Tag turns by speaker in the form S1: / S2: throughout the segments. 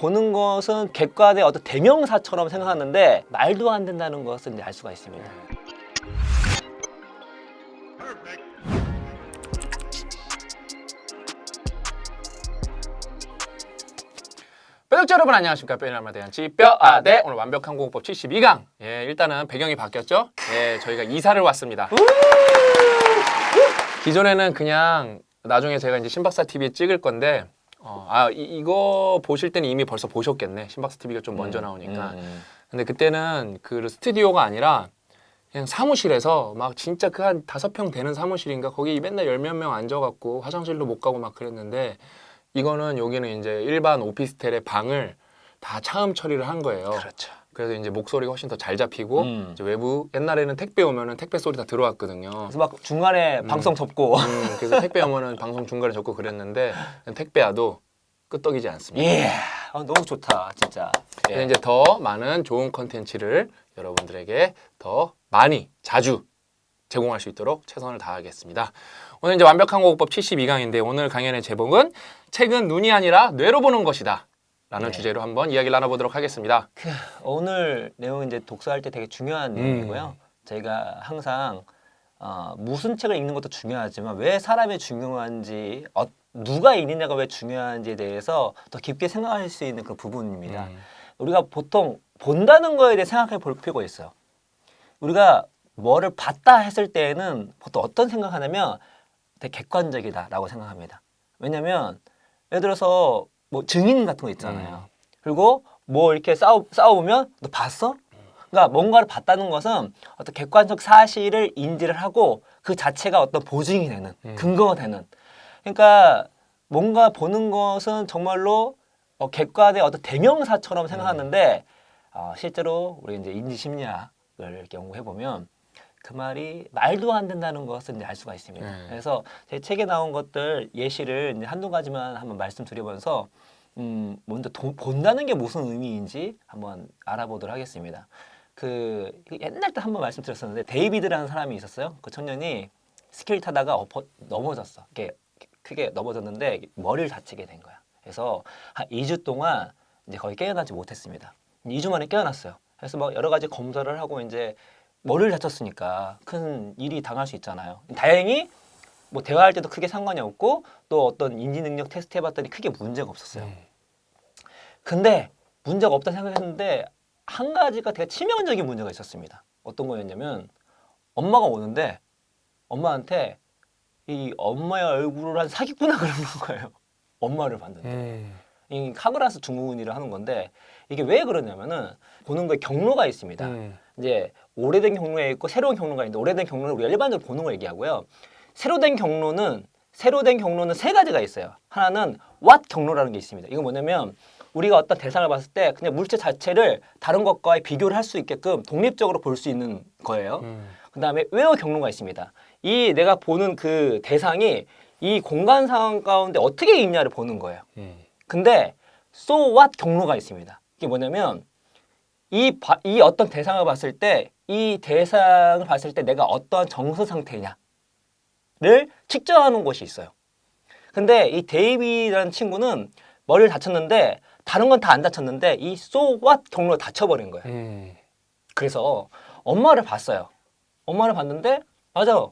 S1: 보는 것은 객관의 어떤 대명사처럼 생각하는데 말도 안 된다는 것을 이제 알 수가 있습니다.
S2: 뼈덕자 여러분 안녕하십니까. 뼈인알마 대한 지뼈아대 오늘 완벽한 공법 72강. 예 일단은 배경이 바뀌었죠? 예 저희가 이사를 왔습니다. 기존에는 그냥 나중에 제가 이제 신박사 TV에 찍을 건데 어, 아 이, 이거 보실 때는 이미 벌써 보셨겠네 신박사 TV가 좀 먼저 나오니까
S1: 음.
S2: 근데 그때는 그 스튜디오가 아니라 그냥 사무실에서 막 진짜 그 한 다섯 평 되는 사무실인가 거기 맨날 열 몇 명 앉아갖고 화장실도 못 가고 막 그랬는데 이거는 여기는 이제 일반 오피스텔의 방을 다 차음 처리를 한 거예요.
S1: 그렇죠.
S2: 그래서 이제 목소리가 훨씬 더 잘 잡히고
S1: 음.
S2: 이제 외부 옛날에는 택배 오면은 택배 소리 다 들어왔거든요.
S1: 그래서 막 중간에 방송 접고
S2: 음, 그래서 택배 오면은 방송 중간에 적고 그랬는데 택배와도 끄떡이지 않습니다.
S1: 예, 아, 너무 좋다 진짜.
S2: 그래서
S1: 예.
S2: 이제 더 많은 좋은 컨텐츠를 여러분들에게 더 많이 자주 제공할 수 있도록 최선을 다하겠습니다. 오늘 이제 완벽한 고급법 72강인데 오늘 강연의 제목은 책은 눈이 아니라 뇌로 보는 것이다. 라는
S1: 네.
S2: 주제로 한번 이야기를 나눠보도록 하겠습니다.
S1: 오늘 내용은 이제 독서할 때 되게 중요한
S2: 음.
S1: 내용이고요. 저희가 항상 어, 무슨 책을 읽는 것도 중요하지만 왜 사람이 중요한지 어, 누가 읽느냐가 왜 중요한지에 대해서 더 깊게 생각할 수 있는 그 부분입니다.
S2: 음.
S1: 우리가 보통 본다는 거에 대해 생각해 볼 필요가 있어요. 우리가 뭐를 봤다 했을 때에는 보통 어떤 생각하냐면 되게 객관적이다라고 생각합니다. 왜냐면 예를 들어서 뭐 증인 같은 거 있잖아요. 그리고 뭐 이렇게 싸워 싸워보면 너 봤어? 그러니까 뭔가를 봤다는 것은 어떤 객관적 사실을 인지를 하고 그 자체가 어떤 보증이 되는
S2: 음.
S1: 근거가 되는. 그러니까 뭔가 보는 것은 정말로 어, 객관의 어떤 대명사처럼 생각하는데 어, 실제로 우리 이제 인지심리학을 이렇게 연구해 보면 그 말이 말도 안 된다는 것을 이제 알 수가 있습니다.
S2: 네.
S1: 그래서 제 책에 나온 것들 예시를 이제 한두 가지만 한번 말씀드리면서 음, 먼저 도- 본다는 게 무슨 의미인지 한번 알아보도록 하겠습니다. 그 옛날 때 한번 말씀드렸었는데 데이비드라는 사람이 있었어요. 그 청년이 스킬 타다가 엎어, 넘어졌어. 이렇게 크게 넘어졌는데 머리를 다치게 된 거야. 그래서 한 2주 동안 이제 거의 깨어나지 못했습니다. 2주 만에 깨어났어요. 그래서 뭐 여러 가지 검사를 하고 이제 머리를 다쳤으니까 큰 일이 당할 수 있잖아요. 다행히 뭐 대화할 때도 크게 상관이 없고 또 어떤 인지 능력 테스트 해봤더니 크게 문제가 없었어요.
S2: 음.
S1: 근데 문제가 없다 생각했는데 한 가지가 되게 치명적인 문제가 있었습니다. 어떤 거였냐면 엄마가 오는데 엄마한테 이 엄마의 얼굴을 한 사기꾼아 그러는 거예요. 엄마를 봤는데.
S2: 음.
S1: 이 카그라스 증후군이라 하는 건데 이게 왜 그러냐면은 보는 거에 경로가 있습니다.
S2: 음.
S1: 이제 오래된 경로가 있고 새로운 경로가 있는데 오래된 경로는 우리가 일반적으로 보는 걸 얘기하고요. 새로 된 경로는 새로 된 경로는 세 가지가 있어요. 하나는 what 경로라는 게 있습니다. 이건 뭐냐면 우리가 어떤 대상을 봤을 때 그냥 물체 자체를 다른 것과 비교를 할 수 있게끔 독립적으로 볼 수 있는 거예요.
S2: 음.
S1: 그다음에 웨어 경로가 있습니다. 이 내가 보는 그 대상이 이 공간 상황 가운데 어떻게 있냐를 보는 거예요.
S2: 음.
S1: 근데 so what 경로가 있습니다. 이게 뭐냐면 이, 바- 이 어떤 대상을 봤을 때 이 대상을 봤을 때 내가 어떠한 정서 상태냐를 측정하는 곳이 있어요. 근데 이 데이비라는 친구는 머리를 다쳤는데 다른 건 다 안 다쳤는데 이 so what 경로가 다쳐버린 거예요.
S2: 음.
S1: 그래서 엄마를 봤어요. 엄마를 봤는데 맞아.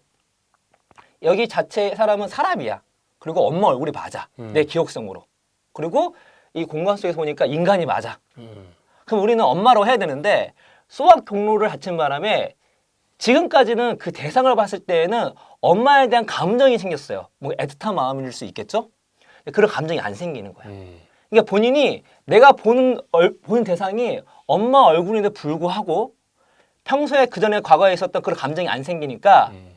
S1: 여기 자체 사람은 사람이야. 그리고 엄마 얼굴이 맞아.
S2: 음.
S1: 내 기억성으로. 그리고 이 공간 속에서 보니까 인간이 맞아.
S2: 음.
S1: 그럼 우리는 엄마로 해야 되는데 소확 경로를 다친 바람에 지금까지는 그 대상을 봤을 때에는 엄마에 대한 감정이 생겼어요. 뭐 애틋한 마음일 수 있겠죠? 그런 감정이 안 생기는 거야.
S2: 음.
S1: 그러니까 본인이 내가 보는 얼, 보는 대상이 엄마 얼굴인데 불구하고 평소에 그 전에 과거에 있었던 그런 감정이 안 생기니까
S2: 음.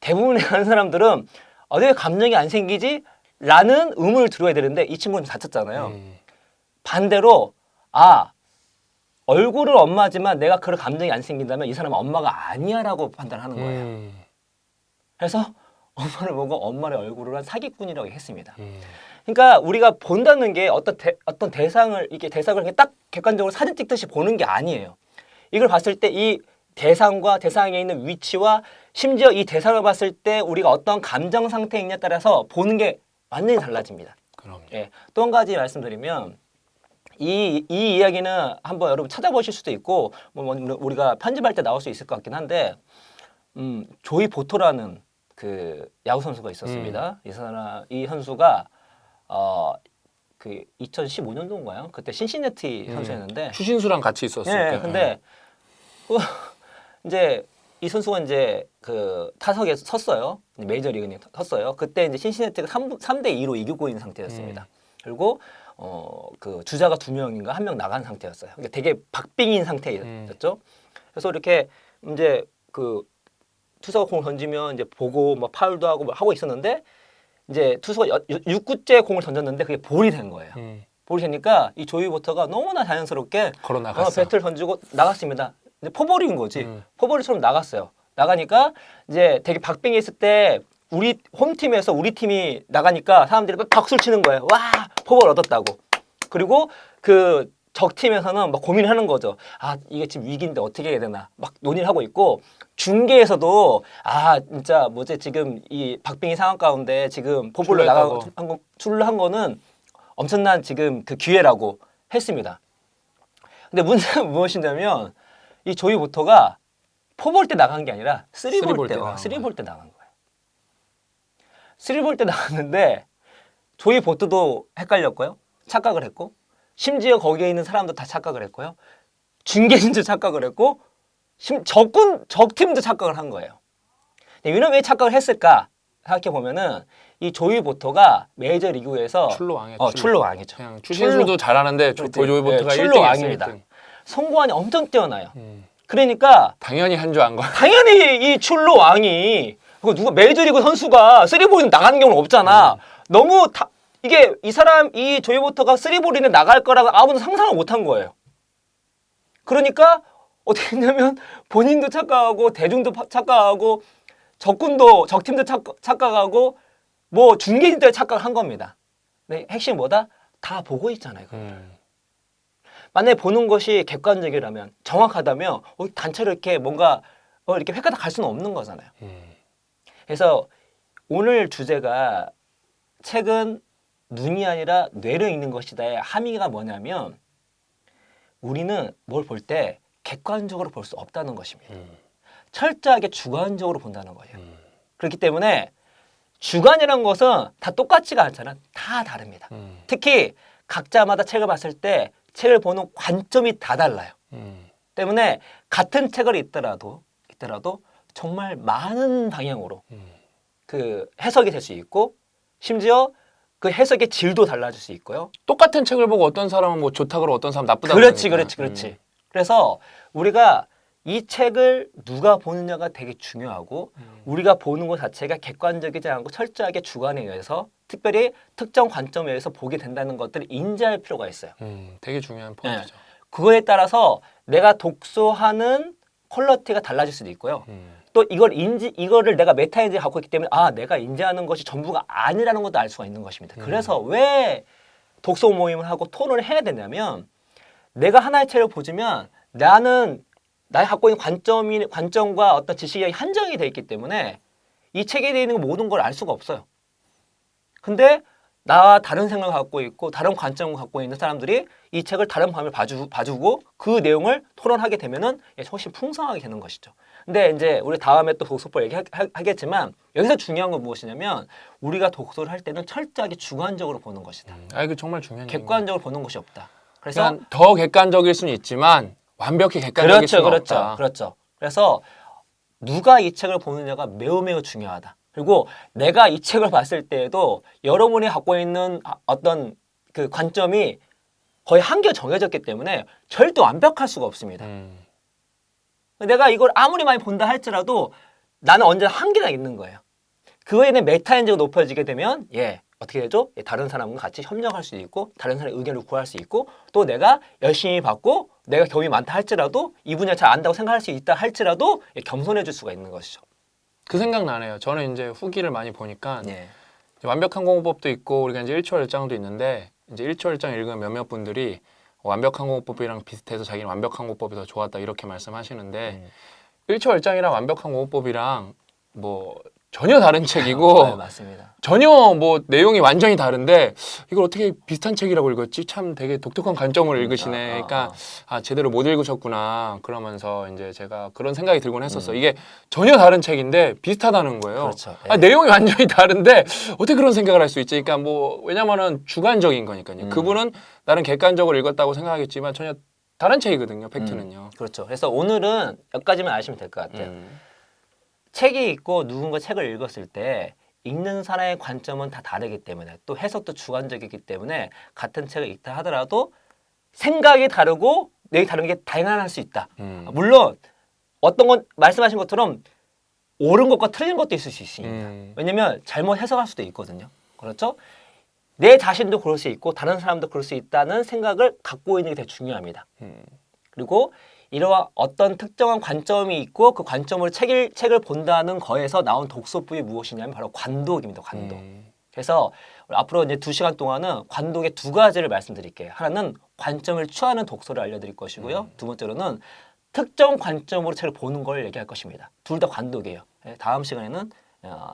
S1: 대부분의 하는 사람들은 어, 왜 감정이 안 생기지? 라는 의문을 들어야 되는데 이 친구는 다쳤잖아요.
S2: 음.
S1: 반대로 아 얼굴은 엄마지만 내가 그런 감정이 안 생긴다면 이 사람은 엄마가 아니야라고 판단하는 거예요.
S2: 음.
S1: 그래서 엄마를 보고 엄마의 얼굴을 한 사기꾼이라고 했습니다.
S2: 음.
S1: 그러니까 우리가 본다는 게 어떤 대, 어떤 대상을 이게 대상을 딱 객관적으로 사진 찍듯이 보는 게 아니에요. 이걸 봤을 때 이 대상과 대상에 있는 위치와 심지어 이 대상을 봤을 때 우리가 어떤 감정 상태에 있냐에 따라서 보는 게 완전히 달라집니다.
S2: 그럼.
S1: 예. 또 한 가지 말씀드리면 이, 이 이야기는 한번 여러분 찾아보실 수도 있고 뭐뭐 우리가 편집할 때 나올 수 있을 것 같긴 한데 음, 조이 보토라는 그 야구 선수가 있었습니다. 이 사람 이 선수가 어 그 2015년도인가요? 그때 신시내티
S2: 음.
S1: 선수였는데
S2: 추신수랑 같이 있었을
S1: 예,
S2: 때.
S1: 근데 그 이제 이 선수가 이제 그 타석에 섰어요. 메이저리그에 섰어요. 그때 이제 신시내티가 3, 3대 2로 이기고 있는 상태였습니다. 그리고 어 그 주자가 두 명인가 한 명 나간 상태였어요. 그러니까 되게 박빙인 상태였죠. 그래서 이렇게 이제 그 투수가 공을 던지면 이제 보고 뭐 파울도 하고 뭐 하고 있었는데 이제 투수가 6구째 공을 던졌는데 그게 볼이 된 거예요.
S2: 음,
S1: 볼이 되니까 이 조이 보터가 너무나 자연스럽게
S2: 걸어
S1: 어,
S2: 나갔어.
S1: 배트를 던지고 나갔습니다. 이제 포볼인 거지.
S2: 음.
S1: 포볼처럼 나갔어요. 나가니까 이제 되게 박빙이 있을 때 우리 홈팀에서 우리 팀이 나가니까 사람들이 막 박수를 치는 거예요. 와 포볼 얻었다고. 그리고 그 적팀에서는 막 고민하는 거죠. 아 이게 지금 위기인데 어떻게 해야 되나 막 논의를 하고 있고 중계에서도 아 진짜 뭐지 지금 이 박빙이 상황 가운데 지금 포볼로 나가고. 한 거, 출루를 한 거는 엄청난 지금 그 기회라고 했습니다. 근데 문제는 무엇이냐면 이 조이 보터가 포볼 때 나간 게 아니라 쓰리
S2: 쓰리 볼볼
S1: 때,
S2: 때
S1: 어,
S2: 나간
S1: 쓰리
S2: 거야.
S1: 볼때 나간 거 예요. 쓰리 볼때 나갔는데 조이 보트도 헷갈렸고요. 착각을 했고 심지어 거기에 있는 사람도 다 착각을 했고요. 중계진도 착각을 했고 심, 적군 적팀도 착각을 한 거예요. 근데 이는 왜 착각을 했을까 생각해 보면은 이 조이 보터가 메이저 리그에서
S2: 출로 왕이야.
S1: 어, 출로 왕이죠.
S2: 그냥 추신수도 잘하는데 조-. 조이보트가
S1: 예,
S2: 1등
S1: 출로 왕입니다.
S2: 왕입니다.
S1: 송구안이 엄청 뛰어나요.
S2: 음,
S1: 그러니까
S2: 당연히 한 줄 안 거야.
S1: 당연히 이 출로 왕이 그 누가 메이저리그 선수가 쓰리볼이 나가는 경우는 없잖아.
S2: 음.
S1: 너무 다 이게 이 사람 이 조이보터가 쓰리볼이는 나갈 거라고 아무도 상상을 못한 거예요. 그러니까 어떻게 했냐면 본인도 착각하고 대중도 파- 착각하고 적군도 적팀도 착각, 착각하고 뭐 중계진도 착각한 겁니다. 네, 핵심 뭐다? 다 보고 있잖아요.
S2: 음,
S1: 만약에 보는 것이 객관적이라면 정확하다면 어, 단체로 이렇게 뭔가 어, 이렇게 획가다 갈 수는 없는 거잖아요.
S2: 음.
S1: 그래서 오늘 주제가 책은 눈이 아니라 뇌를 읽는 것이다의 함의가 뭐냐면 우리는 뭘 볼 때 객관적으로 볼 수 없다는 것입니다.
S2: 음,
S1: 철저하게 주관적으로 본다는 거예요.
S2: 음,
S1: 그렇기 때문에 주관이라는 것은 다 똑같지가 않잖아. 다 다릅니다.
S2: 음,
S1: 특히 각자마다 책을 봤을 때 책을 보는 관점이 다 달라요.
S2: 음.
S1: 때문에 같은 책을 읽더라도 읽더라도 정말 많은 방향으로
S2: 음.
S1: 그 해석이 될 수 있고 심지어 그 해석의 질도 달라질 수 있고요.
S2: 똑같은 책을 보고 어떤 사람은 뭐 좋다 그러고 어떤 사람 나쁘다
S1: 그렇지,
S2: 그러니까.
S1: 그렇지, 그렇지. 그래서 우리가 이 책을 누가 보느냐가 되게 중요하고
S2: 음.
S1: 우리가 보는 것 자체가 객관적이지 않고 철저하게 주관에 의해서 특별히 특정 관점에 의해서 보게 된다는 것들을 인지할 필요가 있어요.
S2: 음, 되게 중요한 포인트죠.
S1: 그거에 따라서 내가 독서하는 퀄러티가 달라질 수도 있고요.
S2: 음,
S1: 또 이걸 인지 이거를 내가 메타 인지 갖고 있기 때문에 아 내가 인지하는 것이 전부가 아니라는 것도 알 수가 있는 것입니다.
S2: 음.
S1: 그래서 왜 독서 모임을 하고 토론을 해야 되냐면 내가 하나의 책을 보지만 나는 나의 갖고 있는 관점이 관점과 어떤 지식이 한정이 돼 있기 때문에 이 책에 되어 있는 모든 걸 알 수가 없어요. 근데 나와 다른 생각을 갖고 있고 다른 관점을 갖고 있는 사람들이 이 책을 다른 방을 봐주, 봐주고 그 내용을 토론하게 되면은 예, 훨씬 풍성하게 되는 것이죠. 근데 이제 우리 다음에 또 독서법 얘기하겠지만 여기서 중요한 건 무엇이냐면 우리가 독서를 할 때는 철저하게 주관적으로 보는 것이다.
S2: 음. 아 이거 정말 중요한.
S1: 객관적으로 보는 것이 없다. 그래서
S2: 그러니까 더 객관적일 수는 있지만 완벽히 객관적일
S1: 그렇죠,
S2: 수는
S1: 그렇죠,
S2: 없다.
S1: 그렇죠. 그래서 누가 이 책을 보느냐가 매우 매우 중요하다. 그리고 내가 이 책을 봤을 때에도 여러분이 갖고 있는 아- 어떤 그 관점이 거의 한결 정해졌기 때문에 절대 완벽할 수가 없습니다.
S2: 음,
S1: 내가 이걸 아무리 많이 본다 할지라도 나는 언제나 한계가 있는 거예요. 그거에 대한 메타 인지가 높아지게 되면 예 어떻게 되죠? 예, 다른 사람과 같이 협력할 수 있고 다른 사람의 의견을 구할 수 있고 또 내가 열심히 받고 내가 경험이 많다 할지라도 이 분야 잘 안다고 생각할 수 있다 할지라도 예, 겸손해질 수가 있는 것이죠.
S2: 그 생각 나네요. 저는 이제 후기를 많이 보니까
S1: 예.
S2: 이제 완벽한 공부법도 있고 우리가 이제 일초월장도 있는데 이제 일초월장 읽은 몇몇 분들이 완벽한 공부법이랑 비슷해서 자기는 완벽한 공부법이 더 좋았다 이렇게 말씀하시는데
S1: 음.
S2: 일초월장이랑 완벽한 공부법이랑 뭐 전혀 다른 책이고
S1: 네, 맞습니다.
S2: 전혀 뭐 내용이 완전히 다른데 이걸 어떻게 비슷한 책이라고 읽었지? 참 되게 독특한 관점을 읽으시네.
S1: 아, 아,
S2: 그러니까 아 제대로 못 읽으셨구나. 그러면서 이제 제가 그런 생각이 들곤 했었어.
S1: 음.
S2: 이게 전혀 다른 책인데 비슷하다는 거예요.
S1: 그렇죠.
S2: 아,
S1: 예.
S2: 내용이 완전히 다른데 어떻게 그런 생각을 할 수 있지? 그러니까 뭐 왜냐면은 주관적인 거니까요.
S1: 음.
S2: 그분은 나는 객관적으로 읽었다고 생각하겠지만 전혀 다른 책이거든요. 팩트는요.
S1: 그렇죠. 그래서 오늘은 여기까지만 아시면 될 것 같아요.
S2: 음.
S1: 책이 있고 누군가 책을 읽었을 때 읽는 사람의 관점은 다 다르기 때문에 또 해석도 주관적이기 때문에 같은 책을 읽다 하더라도 생각이 다르고 내용이 다른 게 다양할 수 있다.
S2: 음.
S1: 물론 어떤 건 말씀하신 것처럼 옳은 것과 틀린 것도 있을 수 있습니다.
S2: 음.
S1: 왜냐면 잘못 해석할 수도 있거든요. 그렇죠? 내 자신도 그럴 수 있고 다른 사람도 그럴 수 있다는 생각을 갖고 있는 게 되게 중요합니다.
S2: 음.
S1: 그리고 이러한 어떤 특정한 관점이 있고 그 관점을 책을, 책을 본다는 거에서 나온 독서법이 무엇이냐면 바로 관독입니다. 관독.
S2: 음.
S1: 그래서 앞으로 이제 두 시간 동안은 관독의 두 가지를 말씀드릴게요. 하나는 관점을 취하는 독서를 알려드릴 것이고요.
S2: 음.
S1: 두 번째로는 특정 관점으로 책을 보는 걸 얘기할 것입니다. 둘 다 관독이에요. 예, 다음 시간에는 어,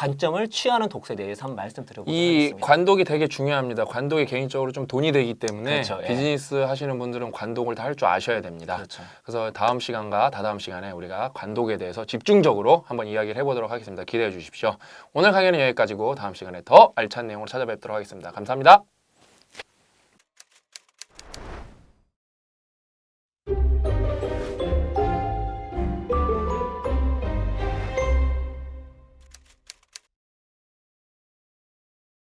S1: 관점을 취하는 독서에 대해서 한번 말씀 드려보도록
S2: 이
S1: 하겠습니다.
S2: 관독이 되게 중요합니다. 관독이 개인적으로 좀 돈이 되기 때문에
S1: 그렇죠, 예.
S2: 비즈니스 하시는 분들은 관독을 다 할 줄 아셔야 됩니다.
S1: 그렇죠.
S2: 그래서 다음 시간과 다다음 시간에 우리가 관독에 대해서 집중적으로 한번 이야기를 해보도록 하겠습니다. 기대해 주십시오. 오늘 강의는 여기까지고 다음 시간에 더 알찬 내용으로 찾아뵙도록 하겠습니다. 감사합니다.